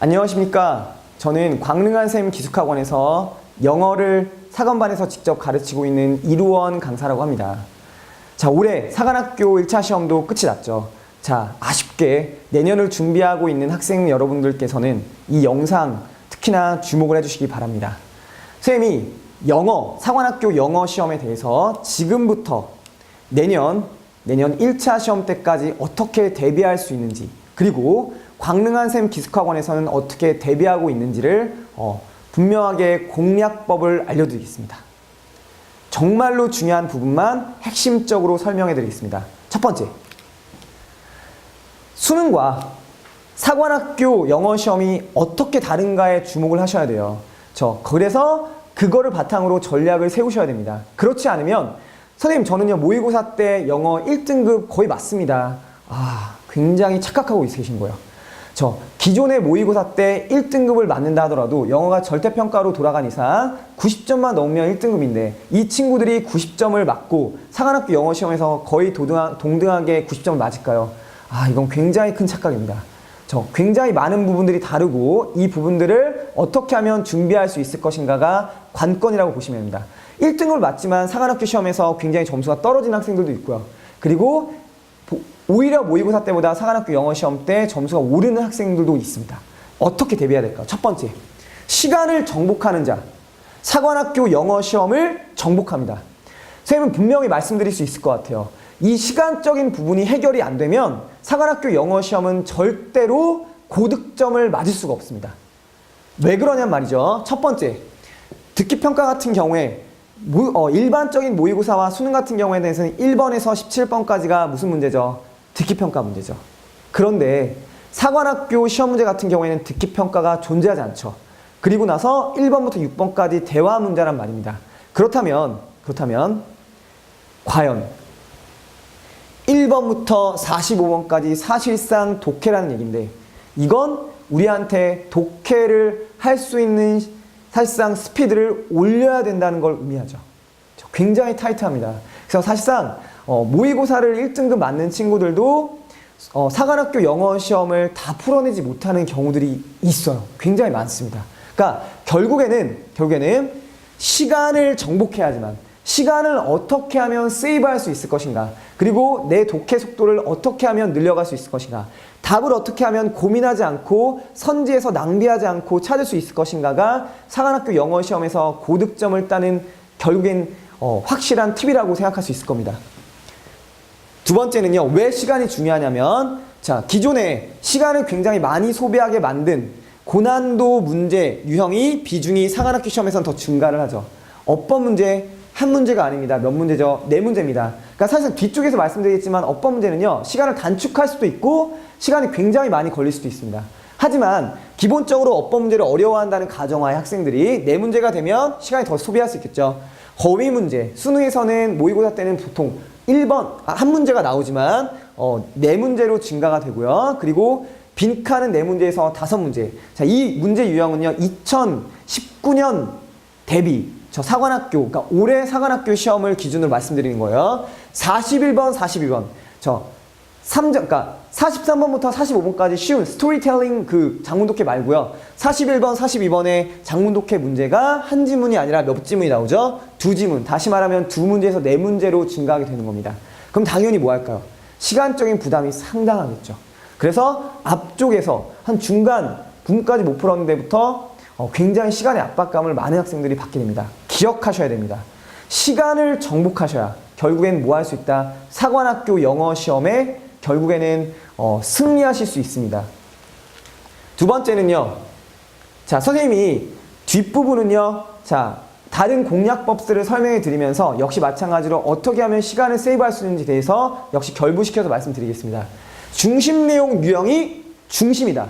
안녕하십니까. 저는 광릉한샘 기숙학원에서 영어를 사관반에서 직접 가르치고 있는 이루원 강사라고 합니다. 자, 올해 사관학교 1차 시험도 끝이 났죠. 자, 아쉽게 내년을 준비하고 있는 학생 여러분들께서는 이 영상 특히나 주목을 해주시기 바랍니다. 선생님이 영어, 사관학교 영어 시험에 대해서 지금부터 내년, 내년 1차 시험 때까지 어떻게 대비할 수 있는지, 그리고 광릉한샘 기숙학원에서는 어떻게 대비하고 있는지를 어, 분명하게 공략법을 알려드리겠습니다. 정말로 중요한 부분만 핵심적으로 설명해 드리겠습니다. 첫 번째. 수능과 사관학교 영어 시험이 어떻게 다른가에 주목을 하셔야 돼요. 저 그래서 그거를 바탕으로 전략을 세우셔야 됩니다. 그렇지 않으면 선생님 저는요 모의고사 때 영어 1등급 거의 맞습니다. 아 굉장히 착각하고 계신 거예요. 저 기존의 모의고사 때 1등급을 맞는다 하더라도 영어가 절대평가로 돌아간 이상 90점만 넘으면 1등급인데 이 친구들이 90점을 맞고 사관학교 영어 시험에서 거의 도등하, 동등하게 90점을 맞을까요? 아 이건 굉장히 큰 착각입니다. 저 굉장히 많은 부분들이 다르고 이 부분들을 어떻게 하면 준비할 수 있을 것인가가 관건이라고 보시면 됩니다. 1등급을 맞지만 사관학교 시험에서 굉장히 점수가 떨어진 학생들도 있고요. 그리고 보- 오히려 모의고사 때보다 사관학교 영어 시험 때 점수가 오르는 학생들도 있습니다. 어떻게 대비해야 될까요? 첫 번째, 시간을 정복하는 자. 사관학교 영어 시험을 정복합니다. 선생님은 분명히 말씀드릴 수 있을 것 같아요. 이 시간적인 부분이 해결이 안 되면 사관학교 영어 시험은 절대로 고득점을 맞을 수가 없습니다. 왜 그러냔 말이죠. 첫 번째, 듣기 평가 같은 경우에 모- 어, 일반적인 모의고사와 수능 같은 경우에 대해서는 1번에서 17번까지가 무슨 문제죠? 듣기 평가 문제죠. 그런데 사관학교 시험 문제 같은 경우에는 듣기 평가가 존재하지 않죠. 그리고 나서 1번부터 6번까지 대화 문제란 말입니다. 그렇다면 그렇다면 과연 1번부터 45번까지 사실상 독해라는 얘기인데 이건 우리한테 독해를 할 수 있는 사실상 스피드를 올려야 된다는 걸 의미하죠. 굉장히 타이트합니다. 그래서 사실상 어, 모의고사를 1등급 맞는 친구들도 어, 사관학교 영어 시험을 다 풀어내지 못하는 경우들이 있어요. 굉장히 많습니다. 그러니까 결국에는 결국에는 시간을 정복해야지만 시간을 어떻게 하면 세이브할 수 있을 것인가 그리고 내 독해 속도를 어떻게 하면 늘려갈 수 있을 것인가 답을 어떻게 하면 고민하지 않고 선지에서 낭비하지 않고 찾을 수 있을 것인가가 사관학교 영어 시험에서 고득점을 따는 결국엔 어, 확실한 팁이라고 생각할 수 있을 겁니다. 두 번째는요, 왜 시간이 중요하냐면, 자, 기존에 시간을 굉장히 많이 소비하게 만든 고난도 문제 유형이 비중이 사관학교 시험에서는 더 증가를 하죠. 어법 문제 한 문제가 아닙니다. 몇 문제죠? 네 문제입니다. 그러니까 사실 뒤쪽에서 말씀드리겠지만 어법 문제는요, 시간을 단축할 수도 있고, 시간이 굉장히 많이 걸릴 수도 있습니다. 하지만 기본적으로 어법 문제를 어려워한다는 가정하에 학생들이 네 문제가 되면 시간이 더 소비할 수 있겠죠. 거위 문제, 수능에서는 모의고사 때는 보통 1번, 아, 한 문제가 나오지만, 어, 네 문제로 증가가 되고요. 그리고 빈칸은 네 문제에서 다섯 문제. 자, 이 문제 유형은요, 2019년 대비, 저 사관학교, 그러니까 올해 사관학교 시험을 기준으로 말씀드리는 거예요. 41번, 42번. 저 3점, 그러니까 43번부터 45번까지 쉬운 스토리텔링 그 장문독해 말고요. 41번, 42번의 장문독해 문제가 한 지문이 아니라 몇 지문이 나오죠? 두 지문. 다시 말하면 두 문제에서 네 문제로 증가하게 되는 겁니다. 그럼 당연히 뭐 할까요? 시간적인 부담이 상당하겠죠. 그래서 앞쪽에서 한 중간 부분까지 못 풀었는데부터 어, 굉장히 시간의 압박감을 많은 학생들이 받게 됩니다. 기억하셔야 됩니다. 시간을 정복하셔야 결국엔 뭐 할 수 있다? 사관학교 영어 시험에 결국에는 어, 승리하실 수 있습니다. 두 번째는요. 자, 선생님이 뒷부분은요. 자, 다른 공략법들을 설명해 드리면서 역시 마찬가지로 어떻게 하면 시간을 세이브할 수 있는지 대해서 역시 결부시켜서 말씀드리겠습니다. 중심 내용 유형이 중심이다.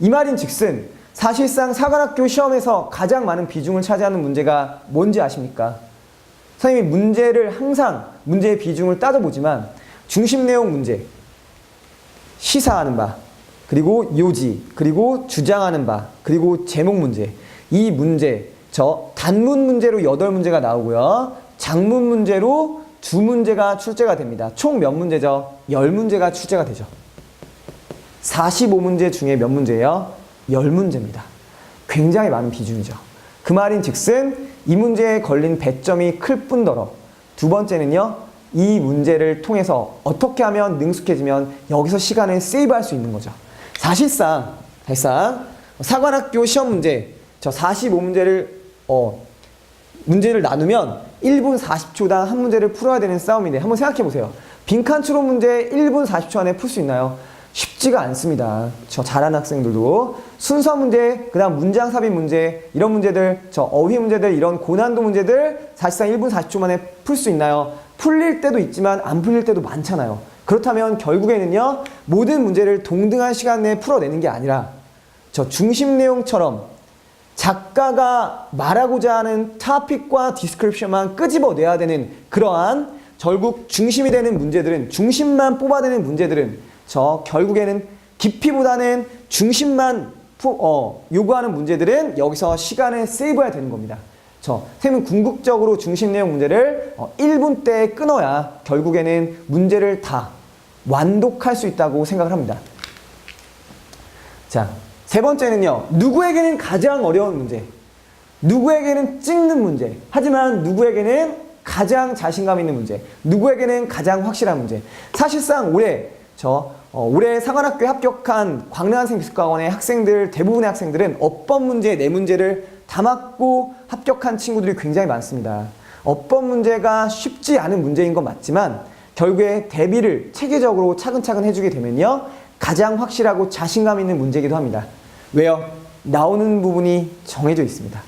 이 말인 즉슨 사실상 사관학교 시험에서 가장 많은 비중을 차지하는 문제가 뭔지 아십니까? 선생님이 문제를 항상 문제의 비중을 따져보지만 중심 내용 문제, 시사하는 바, 그리고 요지, 그리고 주장하는 바, 그리고 제목 문제. 이 문제, 저 단문 문제로 8문제가 나오고요. 장문 문제로 두 문제가 출제가 됩니다. 총 몇 문제죠? 10문제가 출제가 되죠. 45문제 중에 몇 문제예요? 10문제입니다. 굉장히 많은 비중이죠. 그 말인 즉슨 이 문제에 걸린 배점이 클 뿐더러 두 번째는요. 이 문제를 통해서 어떻게 하면 능숙해지면 여기서 시간을 세이브할 수 있는 거죠. 사실상 사실상 사관학교 시험 문제 저 45문제를 어 문제를 나누면 1분 40초당 한 문제를 풀어야 되는 싸움인데 한번 생각해 보세요. 빈칸 추론 문제 1분 40초 안에 풀 수 있나요? 쉽지가 않습니다. 저 잘하는 학생들도 순서 문제, 그다음 문장 삽입 문제 이런 문제들, 저 어휘 문제들 이런 고난도 문제들 사실상 1분 40초 만에 풀 수 있나요? 풀릴 때도 있지만 안 풀릴 때도 많잖아요. 그렇다면 결국에는요 모든 문제를 동등한 시간 내에 풀어내는 게 아니라 저 중심 내용처럼 작가가 말하고자 하는 타픽과 디스크립션만 끄집어내야 되는 그러한 결국 중심이 되는 문제들은 중심만 뽑아내는 문제들은 저 결국에는 깊이보다는 중심만 푸- 어, 요구하는 문제들은 여기서 시간을 세이브해야 되는 겁니다. 저 쌤은 궁극적으로 중심 내용 문제를 어, 1분 때에 끊어야 결국에는 문제를 다 완독할 수 있다고 생각을 합니다. 자, 세 번째는요. 누구에게는 가장 어려운 문제. 누구에게는 찍는 문제. 하지만 누구에게는 가장 자신감 있는 문제. 누구에게는 가장 확실한 문제. 사실상 올해 저 어, 올해 상관학교에 합격한 광릉한생 기숙학원의 학생들 대부분의 학생들은 어법 문제 네 문제를 다 맞고 합격한 친구들이 굉장히 많습니다. 어법 문제가 쉽지 않은 문제인 건 맞지만 결국에 대비를 체계적으로 차근차근 해주게 되면요 가장 확실하고 자신감 있는 문제이기도 합니다. 왜요? 나오는 부분이 정해져 있습니다.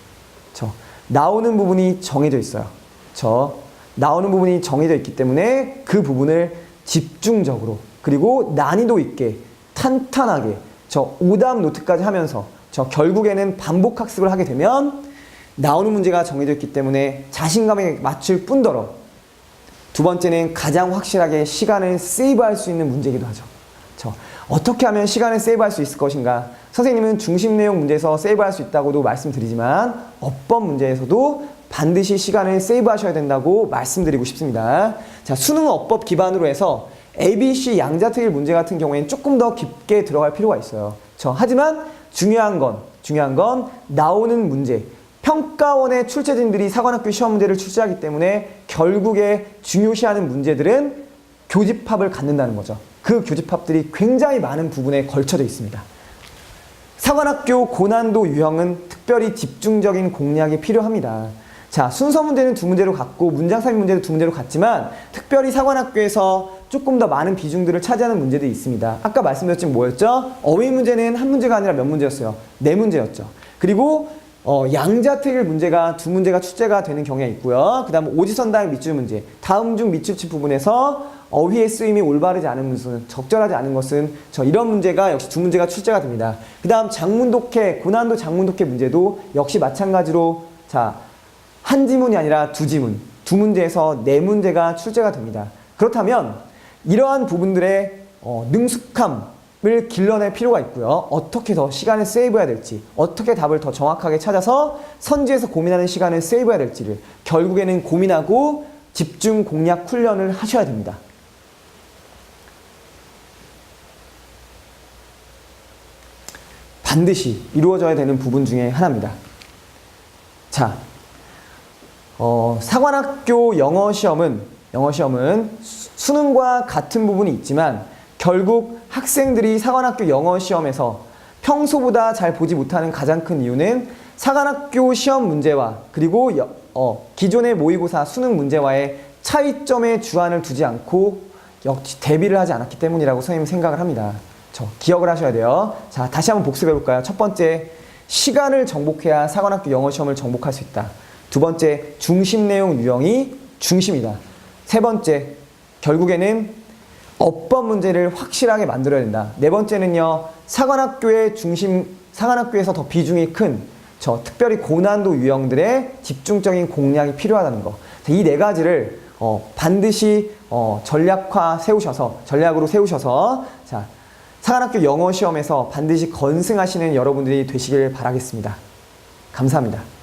저 나오는 부분이 정해져 있어요. 저 나오는 부분이 정해져 있기 때문에 그 부분을 집중적으로 그리고 난이도 있게 탄탄하게 저 오답 노트까지 하면서 저 결국에는 반복 학습을 하게 되면 나오는 문제가 정해져 있기 때문에 자신감에 맞출 뿐더러 두 번째는 가장 확실하게 시간을 세이브할 수 있는 문제이기도 하죠. 저 어떻게 하면 시간을 세이브할 수 있을 것인가? 선생님은 중심 내용 문제에서 세이브할 수 있다고도 말씀드리지만 어법 문제에서도 반드시 시간을 세이브하셔야 된다고 말씀드리고 싶습니다. 자, 수능 어법 기반으로 해서 ABC 양자특일 문제 같은 경우에는 조금 더 깊게 들어갈 필요가 있어요. 저 하지만 중요한 건 중요한 건 나오는 문제 평가원의 출제진들이 사관학교 시험 문제를 출제하기 때문에 결국에 중요시하는 문제들은 교집합을 갖는다는 거죠. 그 교집합들이 굉장히 많은 부분에 걸쳐져 있습니다. 사관학교 고난도 유형은 특별히 집중적인 공략이 필요합니다. 자, 순서 문제는 두 문제로 갔고 문장 삽입 문제도 두 문제로 갔지만 특별히 사관학교에서 조금 더 많은 비중들을 차지하는 문제들이 있습니다. 아까 말씀드렸지만 뭐였죠? 어휘 문제는 한 문제가 아니라 몇 문제였어요? 네 문제였죠. 그리고 어, 양자택일 문제가 두 문제가 출제가 되는 경우가 있고요. 그 다음 오지선다의 밑줄 문제. 다음 중 밑줄치 부분에서 어휘의 쓰임이 올바르지 않은 것은 적절하지 않은 것은 저 이런 문제가 역시 두 문제가 출제가 됩니다. 그 다음 장문독해 고난도 장문독해 문제도 역시 마찬가지로 자 한 지문이 아니라 두 지문 두 문제에서 네 문제가 출제가 됩니다. 그렇다면 이러한 부분들의 어, 능숙함을 길러낼 필요가 있고요. 어떻게 더 시간을 세이브해야 될지, 어떻게 답을 더 정확하게 찾아서 선지에서 고민하는 시간을 세이브해야 될지를 결국에는 고민하고 집중 공략 훈련을 하셔야 됩니다. 반드시 이루어져야 되는 부분 중에 하나입니다. 자, 어, 사관학교 영어 시험은 영어 시험은 수- 수능과 같은 부분이 있지만 결국 학생들이 사관학교 영어 시험에서 평소보다 잘 보지 못하는 가장 큰 이유는 사관학교 시험 문제와 그리고 여- 어, 기존의 모의고사 수능 문제와의 차이점에 주안을 두지 않고 역시 대비를 하지 않았기 때문이라고 선생님 생각을 합니다. 저 기억을 하셔야 돼요. 자, 다시 한번 복습해 볼까요? 첫 번째, 시간을 정복해야 사관학교 영어 시험을 정복할 수 있다. 두 번째, 중심 내용 유형이 중심이다. 세 번째, 결국에는 어법 문제를 확실하게 만들어야 된다. 네 번째는요, 사관학교의 중심, 사관학교에서 더 비중이 큰, 저 특별히 고난도 유형들의 집중적인 공략이 필요하다는 거. 이 네 가지를 어, 반드시 어, 전략화 세우셔서, 전략으로 세우셔서, 자, 사관학교 영어 시험에서 반드시 건승하시는 여러분들이 되시길 바라겠습니다. 감사합니다.